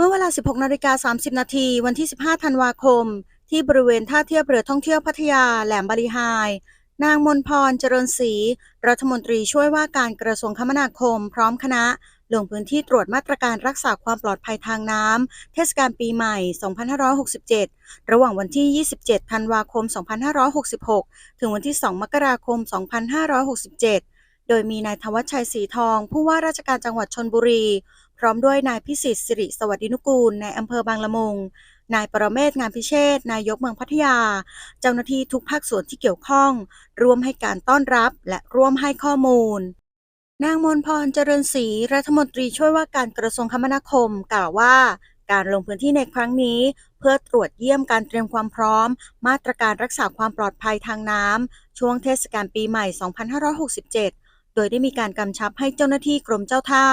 มื่อเวลา 16นาฬิกา30 นาที วันที่ 15 ธันวาคม ที่บริเวณท่าเทียบเรือท่องเที่ยวพัทยา แหลมบาลีไฮนางมนพร เจริญศรี รัฐมนตรีช่วยว่าการกระทรวงคมนาคม พร้อมคณะ ลงพื้นที่ตรวจมาตรการรักษาความปลอดภัยทางน้ำ เทศกาลปีใหม่ 2567 ระหว่างวันที่ 27 ธันวาคม 2566 ถึงวันที่ 2 มกราคม 2567โดยมีนายธวัชชัยศรีทอง ผู้ว่าราชการจังหวัดชนบุรี พร้อมด้วยนายพิสิทธิ์สิริสวัสดินุกูลในอำเภอบางละมุง นายประเมศงานพิเชษนายกเมืองพัทยา เจ้าหน้าที่ทุกภาคส่วนที่เกี่ยวข้อง ร่วมให้การต้อนรับและร่วมให้ข้อมูล นางมนพรเจริญศรีรัฐมนตรีช่วยว่าการกระทรวงคมนาคมกล่าวว่า การลงพื้นที่ในครั้งนี้ เพื่อตรวจเยี่ยมการเตรียมความพร้อม มาตรการรักษาความปลอดภัยทางน้ำช่วงเทศกาลปีใหม่ 2567 ดยได้มีการกำชับให้เจ้าหน้าที่กรมเจ้าท่า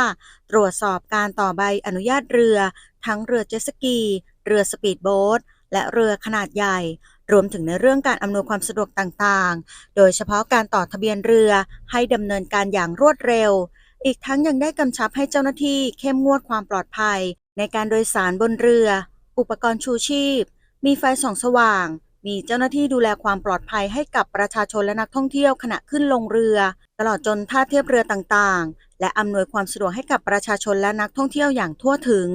ตรวจสอบการต่อใบอนุญาตเรือ ทั้งเรือเจ็ตสกี เรือสปีดโบ๊ทและเรือขนาดใหญ่ รวมถึงในเรื่องการอำนวยความสะดวกต่างๆ โดยเฉพาะการต่อทะเบียนเรือให้ดำเนินการอย่างรวดเร็ว อีกทั้งยังได้กำชับให้เจ้าหน้าที่เข้มงวดความปลอดภัย ในการโดยสารบนเรือ อุปกรณ์ชูชีพ มีไฟส่องสว่าง มีเจ้าหน้าที่ดูแลความปลอดภัยให้กับประชาชนและนักท่องเที่ยวขณะขึ้นลงเรือ ตลอดจนท่าเทียบเรือต่างๆ และอำนวยความสะดวกให้กับประชาชนและนักท่องเที่ยวอย่างทั่วถึง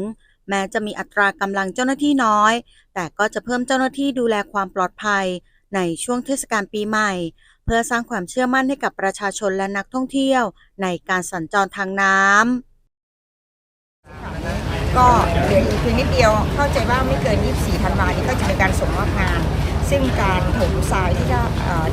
แม้จะมีอัตรากำลังเจ้าหน้าที่น้อย แต่ก็จะเพิ่มเจ้าหน้าที่ดูแลความปลอดภัย ในช่วงเทศกาลปีใหม่ เพื่อสร้างความเชื่อมั่นให้กับประชาชนและนักท่องเที่ยว ในการสัญจรทางน้ำก็เหลืออีกเพียงนิดเดียวเข้าใจว่าไม่เกิน 24 ธันวานี้ก็จะเป็นการส่งมอบงาน ซึ่งการถมทรายที่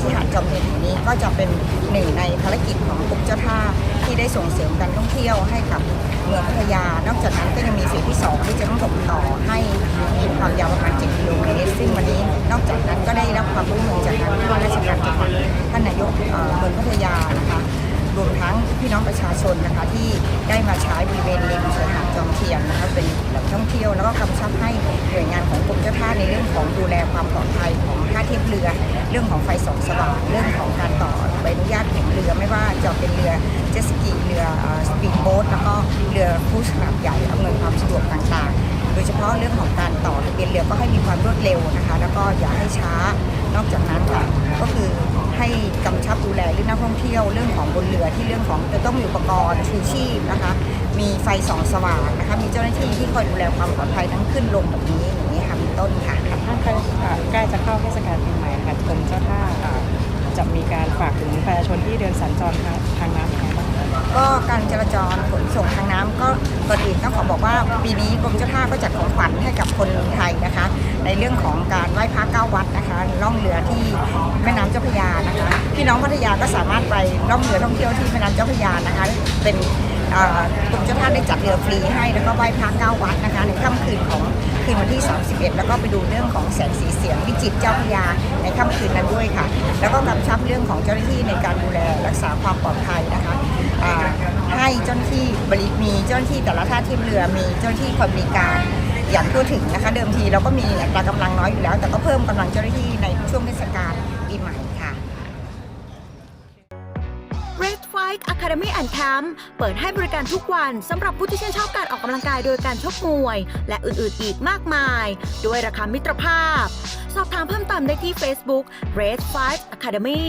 ที่หาดจอมเทียนแห่งนี้ก็จะเป็นหนึ่งในภารกิจของกรมเจ้าท่าที่ได้ส่งเสริมการท่องเที่ยวให้กับเมืองพัทยา นอกจากนั้นก็ยังมีเฟสที่สองที่จะต้องถมต่อให้มีความยาวประมาณ7กิโลเมตรซึ่งวันนี้ ได้มาใช้บริเวณริมชายหาดจอมเทียนนะคะเป็นแหล่งท่องเที่ยวแล้วก็กำชับให้หน่วยงานของกรมเจ้าท่าในเรื่องของดูแลความปลอดภัยของท่าเทียบเรือ เรื่องของไฟส่องสว่างเรื่องของการต่อใบอนุญาตแข่งเรือไม่ว่าจะเป็นเรือเจ็ตสกีเรือสปีดโบ๊ทแล้วก็เรือครูซขนาดใหญ่อำนวยความสะดวกต่างๆ โดยเฉพาะเรื่องของการต่อทะเบียนเรือก็ให้มีความรวดเร็วนะคะ แล้วก็อย่าให้ช้านอกจากนั้นค่ะก็คือ ให้กำชับดูแลเรื่องนักท่องเที่ยวเรื่องของบนเรือที่เรื่องของจะต้องมีอุปกรณ์ชูชีพนะคะ มีไฟส่องสว่างนะคะ มีเจ้าหน้าที่ที่คอยดูแลความปลอดภัยทั้งขึ้นลงแบบนี้อย่างนี้ค่ะเป็นต้นค่ะท่านใกล้จะเข้าเทศกาลปีใหม่ค่ะกรมเจ้าท่าจะมีการฝากถึงประชาชนที่เดินสัญจรทางทางน้ำ ก็การจราจรขนส่งทางน้ำก็ก่อนอื่นต้องขอบอกว่าปีนี้กรมเจ้าท่าก็จัดของขวัญให้กับคนไทยนะคะ ในเรื่องของการไหว้พระเก้าวัดนะคะล่องเรือที่แม่น้ำเจ้าพระยานะคะพี่น้องพัทยาก็สามารถไปล่องเรือท่องเที่ยวที่แม่น้ำเจ้าพระยานะคะ เป็นกรมเจ้าท่าได้จัดเรือฟรีให้แล้วก็ไหว้พระเก้าวัดนะคะในค่ำคืนของคืนวันที่ 31 แล้วก็ไปดูเรื่องของแสงสีเสียงวิจิตรเจ้าพยาในค่ำคืนนั้นด้วยค่ะ แล้วก็กำชับเรื่องของเจ้าหน้าที่ในการดูแลรักษาความปลอดภัยนะคะ อ่าให้เจ้าหน้าที่บริมีเจ้าหน้าที่แต่ละท่าเทียบเรือมีเจ้าหน้าที่คอยบริการอย่างทั่วถึงนะคะ เดิมทีเราก็มีอัตรากำลังน้อยอยู่แล้ว แต่ก็เพิ่มกำลังเจ้าหน้าที่ในช่วงเทศกาลปีใหม่ค่ะ Red Fight Academy and Camp เปิดให้บริการทุกวันสำหรับผู้ที่ชื่นชอบการออกกำลังกายโดยการชกมวย และอื่นๆอีกมากมาย ด้วยราคามิตรภาพ สอบถามเพิ่มเติมได้ที่ Facebook Red Fight Academy